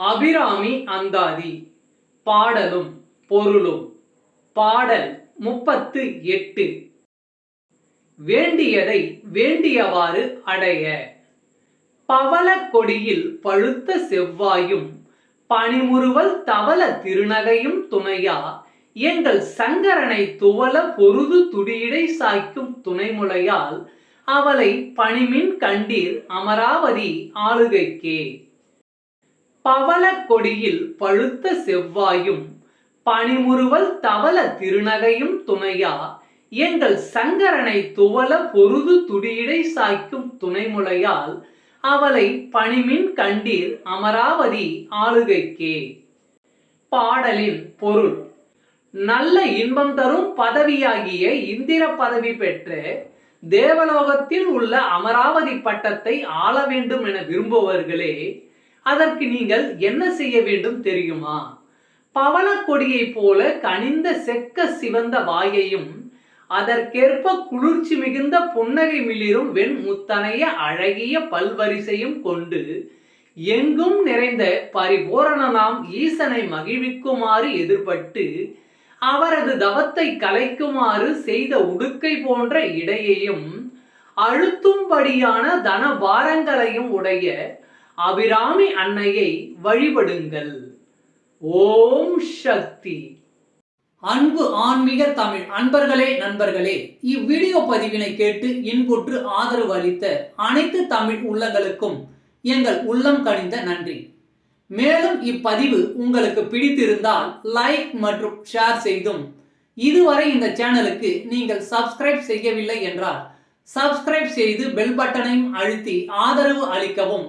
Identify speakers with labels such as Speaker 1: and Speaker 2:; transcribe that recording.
Speaker 1: அபிராமி அந்தாதி. பாடலும் பொருளும். பாடல் முப்பத்து எட்டு. வேண்டியதை வேண்டியவாறு அடைய. பவளக் கொடியில் பழுத்த செவ்வாயும் பனிமுறுவல் தவள திருநகையும் துணையா. எங்கள் சங்கரனை துவல பொருது துடியிடை சாய்க்கும் துணைமுலையால் அவளை பணிமின் கண்டீர் அமராவதி ஆளுகைக்கே. பவளக்கொடியில் பழுத்த செவ்வாயும் பனிமுறுவல் தவள திருநகையும் துணையா எங்கள் சங்கரனை துவல பொருது துடியிடை சாய்க்கும் துணைமுலையால் அவளை பணிமின் கண்டீர் அமராவதி ஆளுகைக்கே. பாடலின் பொருள் நல்ல இன்பம் தரும் பதவியாகிய இந்திர பதவி பெற்று தேவலோகத்தில் உள்ள அமராவதி பட்டத்தை ஆள வேண்டும் என விரும்புவர்களே அதற்கு நீங்கள் என்ன செய்ய வேண்டும் தெரியுமா? பவனக்கொடியைப் போல கனிந்த செக்க சிவந்த வாயையும் அதற்கேற்ப குளிர்ச்சி மிகுந்த புன்னகை மிளிரும் வெண் முத்தனைய அழகிய பல்வரிசையும் கொண்டு எங்கும் நிறைந்த பரிபூரணனாம் ஈசனை மகிழ்விக்குமாறு எதிர்பட்டு அவரது தவத்தை கலைக்குமாறு செய்த உடுக்கை போன்ற இடையையும் அழுத்தும்படியான தனபாரங்களையும் உடைய அபிராமி அன்னையை வழிபடுங்கள். ஓம் சக்தி. அன்பு ஆன்மீக தமிழ் அன்பர்களே நண்பர்களே இவ்வீடியோ பதிவினை கேட்டு இன்புற்று ஆதரவு அளித்த அனைத்து தமிழ் உள்ளங்களுக்கும் எங்கள் உள்ளம் கனிந்த நன்றி. மேலும் இப்பதிவு உங்களுக்கு பிடித்திருந்தால் லைக் மற்றும் ஷேர் செய்தும். இதுவரை இந்த சேனலுக்கு நீங்கள் சப்ஸ்கிரைப் செய்யவில்லை என்றால் சப்ஸ்கிரைப் செய்து பெல் பட்டனையும் அழுத்தி ஆதரவு அளிக்கவும்.